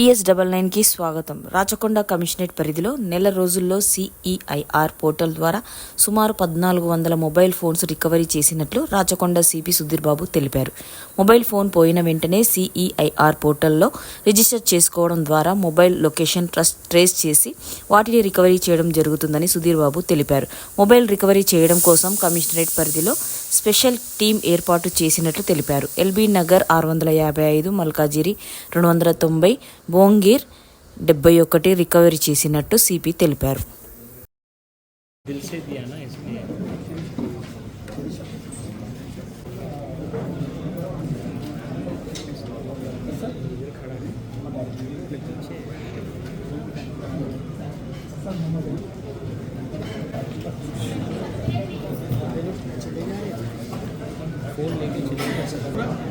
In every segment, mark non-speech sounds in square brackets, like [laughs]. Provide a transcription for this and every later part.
TS double నైన్కి స్వాగతం. Rachakonda commissionerate పరిధిలో నెల రోజుల్లో సిఈఐఆర్ పోర్టల్ ద్వారా సుమారు పద్నాలుగు వందల మొబైల్ ఫోన్స్ రికవరీ చేసినట్లు రాచకొండ సిపి సుధీర్ బాబు తెలిపారు. మొబైల్ ఫోన్ పోయిన వెంటనే సిఈఐఆర్ పోర్టల్లో రిజిస్టర్ చేసుకోవడం ద్వారా మొబైల్ లొకేషన్ ట్రస్ట్ ట్రేస్ చేసి వాటిని రికవరీ చేయడం జరుగుతుందని సుధీర్ బాబు తెలిపారు. మొబైల్ రికవరీ చేయడం కోసం కమిషనరేట్ పరిధిలో స్పెషల్ టీం ఏర్పాటు చేసినట్లు తెలిపారు. ఎల్బీ నగర్ ఆరు వందల యాభై ఐదు మల్కాజిరి రెండు వందల తొంభై బోంగీర్ డెబ్బై ఒకటి రికవరీ చేసినట్టు సిపి తెలిపారు. ఫోన్ లేక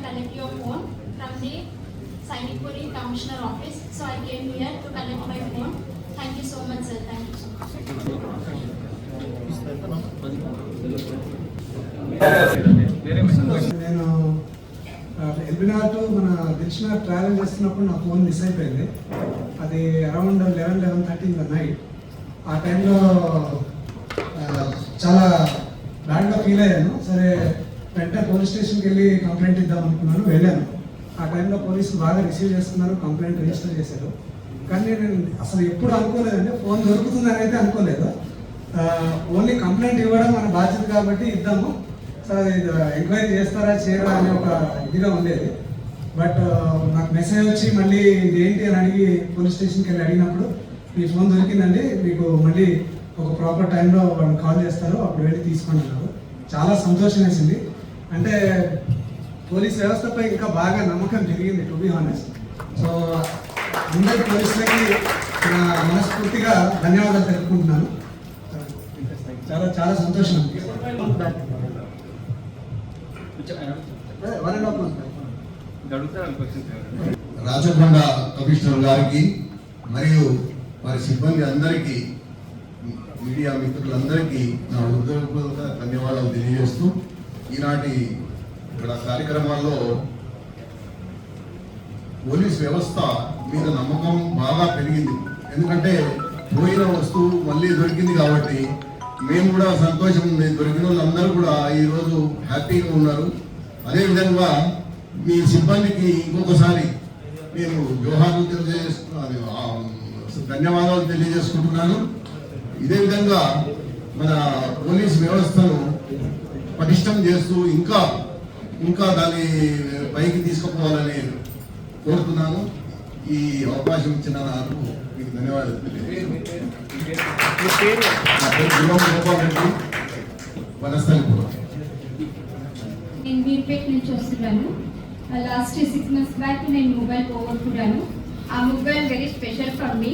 and collect your phone from the Sainipuri Commissioner Office. So I came here to collect my phone. Thank you so much, sir. Thank you so much. నేను ఎల్బినార్ టు మన దిల్షనార్ ట్రావెల్ చేస్తున్నప్పుడు నా phone miss అయిపోయింది అది around eleven eleven thirty in the night ఆ టైంలో చాలా బ్యాడ్గా ఫీల్ అయ్యాను సరే వెంటనే పోలీస్ స్టేషన్కి వెళ్ళి కంప్లైంట్ ఇద్దాం అనుకున్నాను వెళ్ళాను. ఆ టైంలో పోలీసులు బాగా రిసీవ్ చేస్తున్నారు కంప్లైంట్ రిజిస్టర్ చేశారు. కానీ నేను అసలు ఎప్పుడు అనుకోలేదండి ఫోన్ దొరుకుతుందని అయితే అనుకోలేదు ఓన్లీ కంప్లైంట్ ఇవ్వడం మన బాధ్యత కాబట్టి ఇద్దాము. సార్ ఇది ఎంక్వైరీ చేస్తారా చేయరా అనే ఒక ఇదిగా ఉండేది. బట్ నాకు మెసేజ్ వచ్చి మళ్ళీ ఏంటి అని అడిగి పోలీస్ స్టేషన్కి వెళ్ళి అడిగినప్పుడు మీ ఫోన్ దొరికిందండి మీకు మళ్ళీ ఒక ప్రాపర్ టైంలో వాళ్ళు కాల్ చేస్తారు అప్పుడు వెళ్ళి తీసుకుని చాలా సంతోషం వేసింది. అంటే పోలీస్ వ్యవస్థపై ఇంకా బాగా నమ్మకం జరిగింది టు బి హానెస్ట్ సో అందరి పోలీసులకి నా మనస్ఫూర్తిగా ధన్యవాదాలు తెలుపుకుంటున్నాను. చాలా చాలా సంతోషం అనిపిస్తుంది. వన్ రాచకొండ కమిషనర్ గారికి మరియు వారి సిబ్బంది అందరికీ మీడియా మిత్రులందరికీ నా హృదయపూర్వక ధన్యవాదాలు తెలియజేస్తూ ఈనాటి ఇక్కడ కార్యక్రమాల్లో పోలీస్ వ్యవస్థ మీద నమ్మకం బాగా పెరిగింది. ఎందుకంటే పోయిన వస్తువు మళ్ళీ దొరికింది కాబట్టి మేము కూడా సంతోషం ఉంది. దొరికిన వాళ్ళందరూ కూడా ఈరోజు హ్యాపీగా ఉన్నారు. అదేవిధంగా మీ సిబ్బందికి ఇంకొకసారి నేను జోహార్లు తెలియజేస్తున్నాను ధన్యవాదాలు తెలియజేసుకుంటున్నాను. ఇదే విధంగా మన పోలీస్ వ్యవస్థను పటిష్టం చేస్తూ ఇంకా ఇంకా దాన్ని పైకి తీసుకుపోవాలని కోరుతున్నాను. ఈ అవకాశం ఇచ్చిన నాకు మీకు ధన్యవాదాలు నేను మీర్పేట్ నుంచి వస్తున్నాను. లాస్ట్ సిక్స్ మంత్స్ బ్యాక్ నేను మొబైల్ పోగొట్టుకున్నాను. ఆ mobile very special for me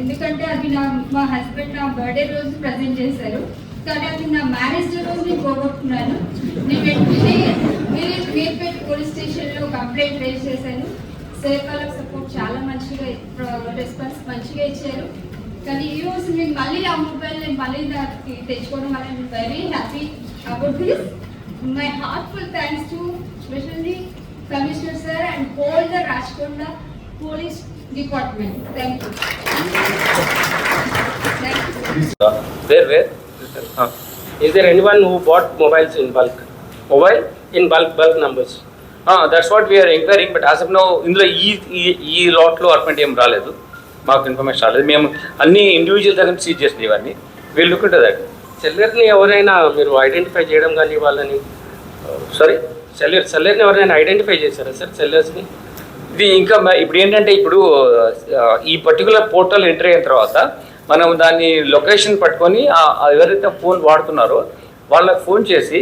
ఎందుకంటే అది నా మా హస్బెండ్ నా బర్త్డే రోజు ప్రజెంట్ చేశారు. కానీ అది నా మ్యారేజ్ డే రోజు నేను పోగొట్టుకున్నాను. నేను వెంటనే మీరు మీర్పేట్ పోలీస్ స్టేషన్లో కంప్లైంట్ రేజ్ చేశాను సార్ సపోర్ట్ చాలా మంచిగా రెస్పాన్స్ మంచిగా ఇచ్చారు. కానీ ఈ రోజు నేను మళ్ళీ ఆ మొబైల్ నేను మళ్ళీ దానికి తెచ్చుకోవడం వల్ల నేను very happy about this my heartful thanks to specially commissioner sir and whole the Rachakonda police department thank you Thank you. Where? Ah. Is there anyone who bought mobiles in bulk? Mobile in bulk, bulk numbers? That's what we are inquiring, but as of now, ఇందులో ఈ ఈ- లాట్లో అటువంటి ఏం రాలేదు మాకు information రాలేదు మేము అన్ని ఇండివిజువల్ దగ్గర సీజ్ చేసినాయి ఇవన్నీ వీళ్ళు లుక్ ఉంటుంది సెల్లర్ని ఎవరైనా మీరు ఐడెంటిఫై చేయడం కానీ వాళ్ళని సారీ సెల్లర్ సెల్లర్ని ఎవరైనా ఐడెంటిఫై చేశారా సార్ సెల్లర్స్ని ఇది ఇంకా ఇప్పుడు ఏంటంటే ఇప్పుడు ఆ, ఈ పర్టికులర్ పోర్టల్ ఎంటర్ అయిన తర్వాత మనం దాన్ని లొకేషన్ పట్టుకొని ఎవరైతే ఫోన్ వాడుతున్నారో వాళ్ళకి ఫోన్ చేసి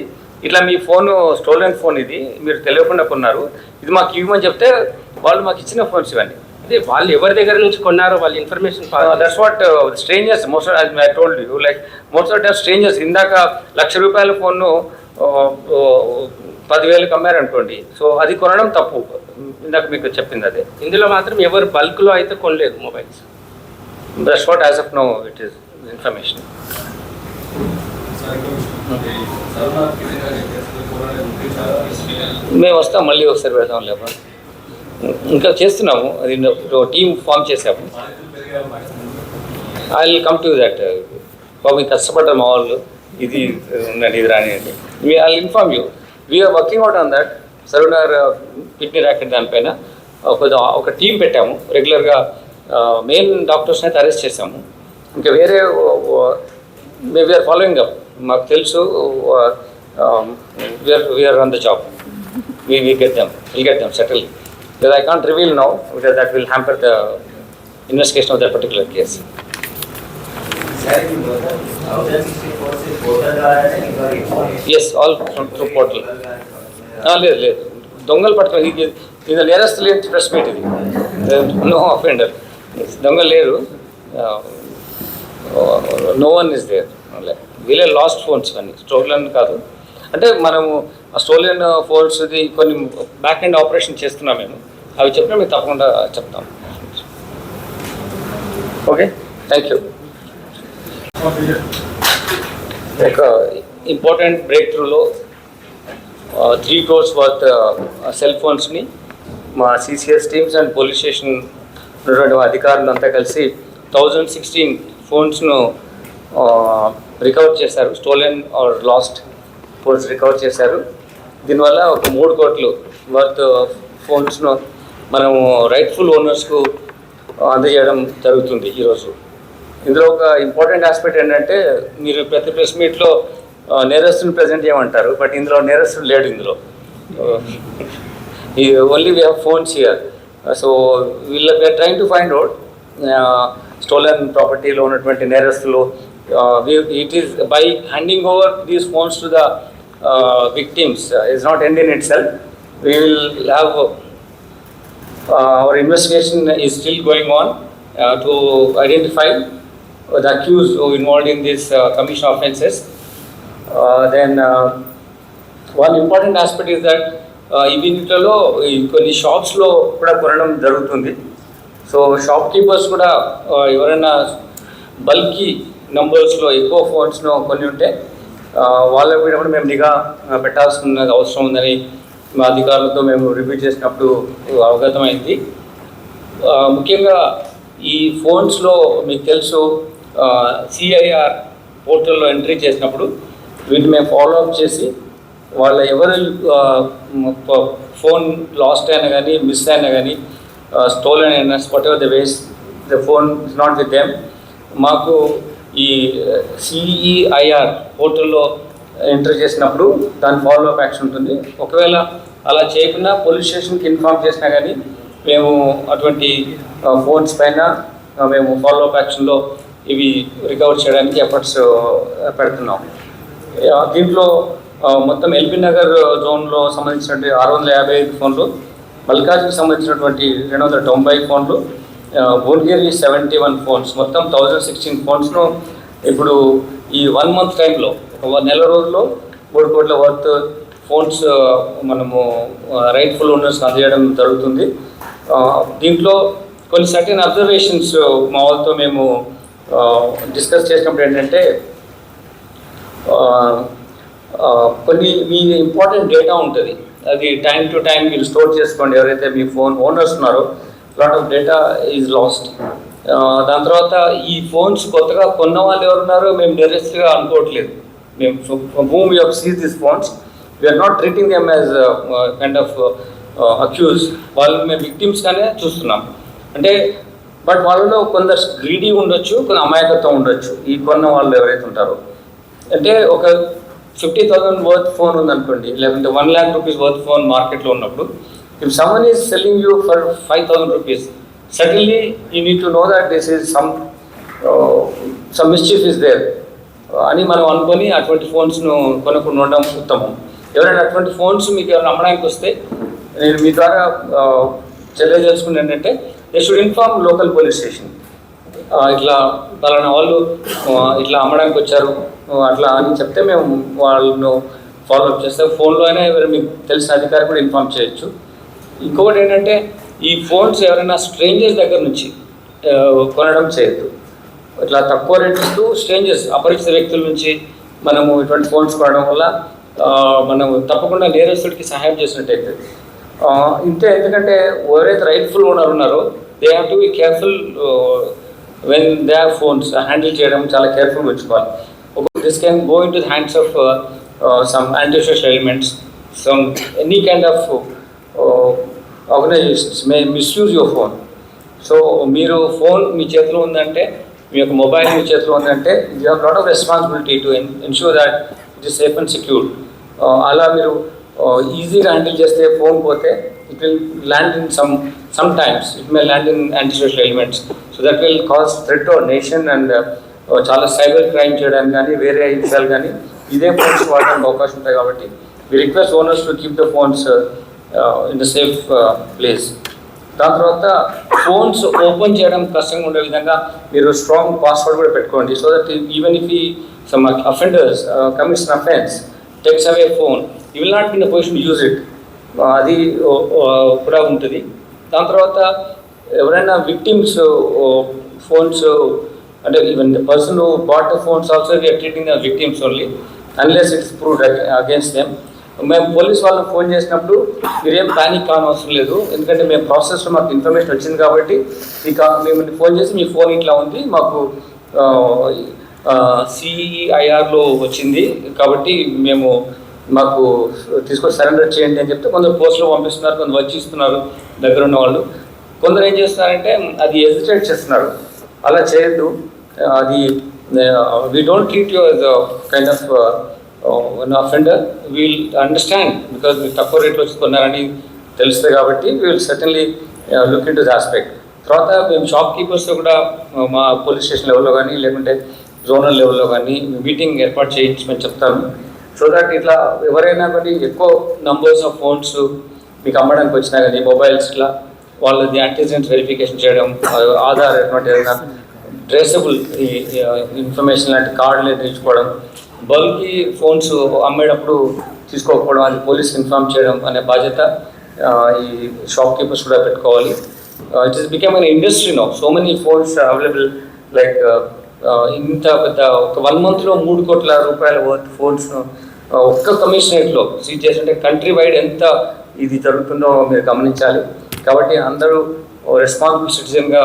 ఇట్లా మీ ఫోన్ స్టోలెన్ ఫోన్ ఇది మీరు తెలియకుండా కొన్నారు. ఇది మాకు ఇవ్వమని చెప్తే వాళ్ళు మాకు ఇచ్చిన ఫోన్స్ ఇవన్నీ అదే వాళ్ళు ఎవరి దగ్గర నుంచి కొన్నారో వాళ్ళ information that's what strangers most I told you like most of strangers ఇందాక లక్ష రూపాయల ఫోన్ను పదివేలకు అమ్మారనుకోండి సో అది కొనడం తప్పు. ఇందాక మీకు చెప్పింది అదే. ఇందులో మాత్రం ఎవరు బల్క్లో అయితే కొనలేదు mobiles That's what as of now it is information మేము వస్తాం మళ్ళీ ఒకసారి పెడతాం లేబా ఇంకా చేస్తున్నాము అది టీం ఫామ్ చేసాము I will come to that బాబు కష్టపడ్డారు మా వాళ్ళు ఇది uh, ఉందండి ఇది రానియండి. మీ I inform you we are working out on that సర్వనర్ kidney racket దానిపైన కొద్దిగా ఒక టీం పెట్టాము. రెగ్యులర్గా మెయిన్ డాక్టర్స్ని అయితే అరెస్ట్ చేశాము ఇంకా వేరే మే వీఆర్ ఫాలోయింగ్ అప్ మాకు తెలుసు we are we are the job we we get them will get them settle because I can't reveal now because that will hamper the investigation of the particular case yes all through portal లేదు లేదు దొంగలు పట్టుకుని ఇది ఇది నేరస్తులు press meet ఇది no offender దొంగలు లేరు. No one is there we'll lost phones కానీ స్టోర్లను కాదు. అంటే మనము ఆ స్టోలెన్ ఫోన్స్ది కొన్ని బ్యాక్ ఎండ్ ఆపరేషన్ చేస్తున్నాం మేము. అవి చెప్పినా మేము తప్పకుండా చెప్తాం. ఓకే థ్యాంక్ యూ ఒక ఇంపార్టెంట్ బ్రేక్ త్రూలో త్రీ క్రోర్స్ వర్త్ సెల్ ఫోన్స్ని మా CCS teams and police station ఉన్నటువంటి అధికారులు అంతా కలిసి థౌజండ్ సిక్స్టీన్ ఫోన్స్ను రికవర్ చేశారు. Stolen or lost phones recover చేశారు. దీనివల్ల ఒక మూడు కోట్లు వర్త్ ఫోన్స్ను మనము రైట్ఫుల్ ఓనర్స్కు అందజేయడం జరుగుతుంది ఈరోజు. ఇందులో ఒక ఇంపార్టెంట్ ఆస్పెక్ట్ ఏంటంటే మీరు ప్రతి ప్రెస్ మీట్లో నేరస్తుని ప్రజెంట్ చేయమంటారు బట్ ఇందులో నేరస్తుడు లేడు ఇందులో. [laughs] Only we have phones Uh, so we'll, uh, we are trying to find out uh, stolen property loan at nearest law. We, it is by handing over these phones to the victims is not ending itself. We will have our investigation is still going on to identify the accused who involved in this uh, commission offences. Uh, then uh, one important aspect is that వీటిలో కొన్ని షాప్స్లో కూడా కొనడం జరుగుతుంది. So shop keepers కూడా ఎవరైనా bulky నంబర్స్లో ఎక్కువ ఫోన్స్ను కొన్ని ఉంటే వాళ్ళకి వాళ్ళ కూడా మేము నిఘా పెట్టాల్సిన అవసరం ఉందని మా అధికారులతో మేము రివ్యూ చేసినప్పుడు అవగతమైంది. ముఖ్యంగా ఈ ఫోన్స్లో మీకు తెలుసు సిఐఆర్ పోర్టల్లో ఎంట్రీ చేసినప్పుడు వీటిని మేము ఫాలో అప్ చేసి వాళ్ళ ఎవరు ఫోన్ లాస్ట్ అయినా కానీ మిస్ అయినా కానీ స్టోలన్ అయినా whatever the ways the phone is not with them మాకు ఈ సిఈఐఆర్ పోర్టల్లో ఎంటర్ చేసినప్పుడు దాని ఫాలో అప్ యాక్షన్ ఉంటుంది. ఒకవేళ అలా చేయకుండా పోలీస్ స్టేషన్కి ఇన్ఫార్మ్ చేసినా కానీ మేము అటువంటి ఫోన్స్ పైన మేము ఫాలో అప్ యాక్షన్లో ఇవి రికవర్ చేయడానికి ఎఫర్ట్స్ పెడుతున్నాం. దీంట్లో మొత్తం ఎల్బీ నగర్ జోన్లో సంబంధించినటువంటి ఆరు వందల యాభై ఐదు ఫోన్లు మల్కాజ్కి సంబంధించినటువంటి రెండు వందల తొంభై ఫోన్లు బోల్గేరి సెవెంటీ వన్ ఫోన్స్. మొత్తం థౌజండ్ సిక్స్టీన్ ఫోన్స్ను ఇప్పుడు ఈ వన్ మంత్ టైంలో ఒక నెల రోజుల్లో మూడు కోట్ల వర్త్ ఫోన్స్ మనము రైట్ఫుల్ ఓనర్స్ అందజేయడం జరుగుతుంది. దీంట్లో కొన్ని సర్టెన్ అబ్జర్వేషన్స్ మా వాళ్ళతో మేము డిస్కస్ చేసినప్పుడు ఏంటంటే కొన్ని మీ ఇంపార్టెంట్ డేటా ఉంటుంది. అది టైం టు టైం మీరు స్టోర్ చేసుకోండి. ఎవరైతే మీ ఫోన్ ఓనర్స్ ఉన్నారో lot of data is lost దాని తర్వాత ఈ ఫోన్స్ కొత్తగా కొన్న వాళ్ళు ఎవరున్నారో మేము డైరెక్ట్గా అనుకోవట్లేదు. మేము whom you seize this phones we are not treating them as kind of accuse వాళ్ళు మేము విక్టిమ్స్గానే చూస్తున్నాం. అంటే బట్ వాళ్ళలో కొందరు గ్రీడీ ఉండొచ్చు కొంత అమాయకత్వం ఉండొచ్చు. ఈ కొన్న వాళ్ళు ఎవరైతే ఉంటారో. అంటే ఒక ఫిఫ్టీ థౌసండ్ వర్త్ ఫోన్ ఉందనుకోండి లేకుంటే one lakh rupees worth phone మార్కెట్లో ఉన్నప్పుడు if someone is selling you for 5,000 rupees, certainly you need to know that this is some, uh, some mischief is there. Uh, అని మనం అనుకొని అటువంటి ఫోన్స్ను కొనుక్కొని ఉండడం ఉత్తమం ఎవరైనా అటువంటి ఫోన్స్ మీకు ఎవరైనా అమ్మడానికి వస్తే నేను మీ ద్వారా uh, తెలియజేసుకుని ఏంటంటే they should inform local police station ఇట్లా పలానా వాళ్ళు ఇట్లా అమ్మడానికి వచ్చారు. అట్లా అని చెప్తే మేము వాళ్ళను ఫాలోఅప్ చేస్తే ఫోన్లో అయినా ఎవరు మీకు తెలిసిన అధికారి కూడా ఇన్ఫార్మ్ చేయొచ్చు. ఇంకొకటి ఏంటంటే ఈ ఫోన్స్ ఎవరైనా స్ట్రేంజర్స్ దగ్గర నుంచి కొనడం చేయొద్దు. ఇట్లా తక్కువ రేట్ స్ట్రేంజర్స్ అపరిచిత వ్యక్తుల నుంచి మనము ఇటువంటి ఫోన్స్ కొనడం వల్ల మనం తప్పకుండా నేరస్తుడికి సహాయం చేసినట్టు అవుతుంది ఇంతే ఎందుకంటే ఎవరైతే రైట్ఫుల్ ఓనర్ ఉన్నారో they have to be careful when they phones handle చేయడం చాలా కేర్ఫుల్ ఉంచుకోవాలి this can go into the hands of some anti social elements some any kind of organisations may misuse your phone so మీరు phone మీ చేతిలో ఉందంటే మీ యొక్క mobile మీ చేతిలో ఉందంటే you have lot of responsibility to ensure that it is safe and secure అలా మీరు ఈజీగా హ్యాండిల్ చేస్తే ఫోన్ పోతే it will land in some some times it may land in anti social elements that will cause threat our nation and చాలా cyber crime చేయడానికి కానీ వేరే విషయాలు కానీ ఇదే ఫోన్స్ వాడడానికి అవకాశం ఉంటాయి కాబట్టి we request owners to keep the phones in the safe place దాని తర్వాత ఫోన్స్ ఓపెన్ చేయడం కష్టంగా ఉండే విధంగా మీరు స్ట్రాంగ్ పాస్వర్డ్ కూడా పెట్టుకోండి. సో దట్ ఈవెన్ ఇఫ్ ఈ some offenders commits offence takes away phone you will not be in the position use it అది uh, uh, కూడా ఉంటుంది. దాని తర్వాత ఎవరైనా విక్టిమ్స్ ఫోన్స్ అంటే even the person bought the phones also we are treating the victims only unless it's proved against them మేము police వాళ్ళకి phone చేసినప్పుడు మీరేం ప్యానిక్ కానవసరం లేదు ఎందుకంటే మేము ప్రాసెస్లో మాకు ఇన్ఫర్మేషన్ వచ్చింది కాబట్టి ఇక మేము ఫోన్ చేసి మీ ఫోన్ ఇట్లా ఉంది మాకు సిఈఐఆర్లో వచ్చింది కాబట్టి మేము మాకు తీసుకొని సరెండర్ చేయండి అని చెప్తే కొందరు పోస్టులో పంపిస్తున్నారు కొందరు వచ్చి ఇస్తున్నారు దగ్గర ఉన్న వాళ్ళు. కొందరు ఏం చేస్తున్నారంటే అది ఎజిటేట్ చేస్తున్నారు. అలా చేయొద్దు. అది we don't treat you as kind of one offender we'll understand because మీరు తక్కువ రేట్లో వచ్చి కొన్నారని తెలుస్తుంది కాబట్టి we'll certainly look into the aspect aspect తర్వాత మేము షాప్ కీపర్స్తో కూడా మా పోలీస్ స్టేషన్ లెవెల్లో కానీ లేకుంటే జోనల్ లెవెల్లో కానీ మీటింగ్ ఏర్పాటు చేయించమని చెప్తాను. సో దట్ ఇట్లా ఎవరైనా కానీ ఎక్కువ నంబర్స్ ఆఫ్ ఫోన్స్ మీకు అమ్మడానికి వచ్చినా కానీ మొబైల్స్ ఇట్లా వాళ్ళది యాంటీజెంట్ వెరిఫికేషన్ చేయడం ఆధార్ అటువంటి ఏదైనా ట్రేసబుల్ ఇన్ఫర్మేషన్ లాంటి కార్డులు తీసుకోవడం బల్కి ఫోన్స్ అమ్మేటప్పుడు తీసుకోకపోవడం అది పోలీస్కి ఇన్ఫార్మ్ చేయడం అనే బాధ్యత ఈ షాప్ కీపర్స్ కూడా పెట్టుకోవాలి. It is become an industry no so many phones available like ఇంత పెద్ద ఒక వన్ మంత్లో మూడు కోట్ల రూపాయల వర్త్ ఫోన్స్ ఒక్క కమిషనరేట్లో సీజ్ చేస్తుంటే కంట్రీ వైడ్ ఎంత ఇది జరుగుతుందో మీరు గమనించాలి. కాబట్టి అందరూ రెస్పాన్సిబుల్ సిటిజన్గా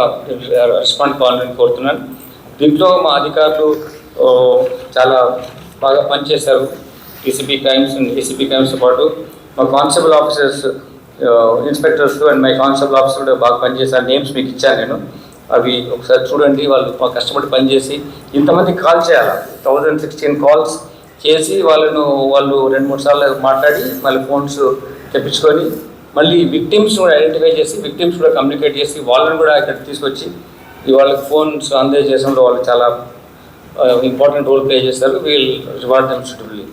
రెస్పాండ్ కావాలని కోరుతున్నాను. దీంట్లో మా అధికారులు చాలా బాగా పనిచేశారు. ఏసీబీ క్రైమ్స్ ఏసీబీ క్రైమ్స్తో పాటు మా constable officers inspectors and my constable officer కూడా బాగా పనిచేశారు. నేమ్స్ మీకు ఇచ్చాను నేను. అవి ఒకసారి చూడండి వాళ్ళు మా కష్టపడి పనిచేసి ఇంతమంది కాల్ చేయాలి? థౌజండ్ సిక్స్టీన్ కాల్స్ చేసి వాళ్ళను వాళ్ళు రెండు మూడు సార్లు మాట్లాడి మళ్ళీ ఫోన్స్ తెప్పించుకొని మళ్ళీ విక్టిమ్స్ కూడా ఐడెంటిఫై చేసి విక్టిమ్స్ కూడా కమ్యూనికేట్ చేసి వాళ్ళని కూడా ఇక్కడ తీసుకొచ్చి వాళ్ళకి ఫోన్స్ అందజేసడంలో వాళ్ళు చాలా ఇంపార్టెంట్ రోల్ ప్లే చేస్తారు. We'll reward them suitably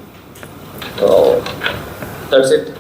so that's it